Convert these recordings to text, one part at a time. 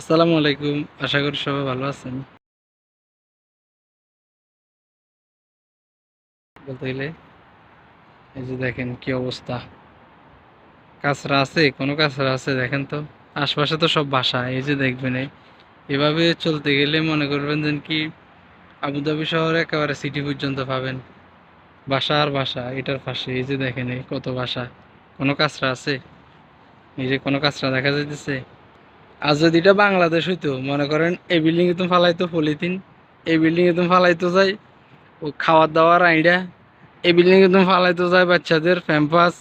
আসসালামু আলাইকুম। আশা করি সবাই ভালো আছেন। বলতে গেলে, এই যে দেখেন কি অবস্থা। কাঁচরা আছে, কোনো কাঁচরা আছে, দেখেন তো। আশপাশে তো সব বাসা, এই যে দেখবেন এভাবে চলতে গেলে মনে করবেন যে কি আবুধাবি শহরে একেবারে সিটি পর্যন্ত পাবেন। বাসা আর বাসা, এটার পাশে, এই যে দেখেন কত বাসা। কোনো কাঁচরা আছে? এই যে কোনো কাঁচরা দেখা যাইতেছে। আর যদি এটা বাংলাদেশ হইতো, মনে করেন এই বিল্ডিং এ তুমি ফালাইতো পলিথিন এই বিল্ডিং এ তুমি ফালাইতো যাই, ও খাওয়ার দাওয়ার আইডা এই বিল্ডিং এ তুমি ফালাইতো যায় বাচ্চাদের প্যাম্পাস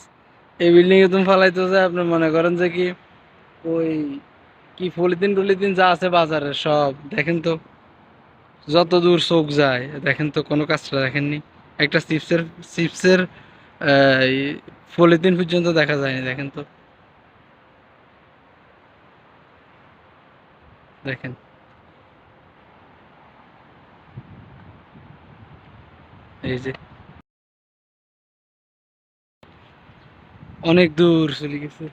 এই বিল্ডিং এ তুমি ফালাইতো যায় আপনি মনে করেন যে কি, ওই কি পলিথিন টলিথিন যা আছে বাজারে সব, দেখেন তো, যত দূর চোখ যায়, দেখেন তো কোনো কাজটা দেখেননি, একটা চিপসের চিপসের পলিথিন পর্যন্ত দেখা যায়নি, দেখেন তো। দেখেন। এই যে। অনেক দূর চলে গেছে।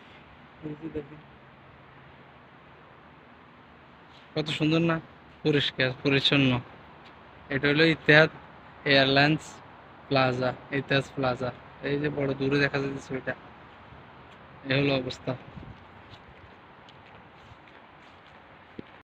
কত সুন্দর না? পরিষ্কার, পরিচ্ছন্ন। এটা হলো ইতিহাদ এয়ারলাইন্স প্লাজা ইতিহাস প্লাজা। এই যে বড় দূরে দেখা যাচ্ছে এটা এই হলো অবস্থা।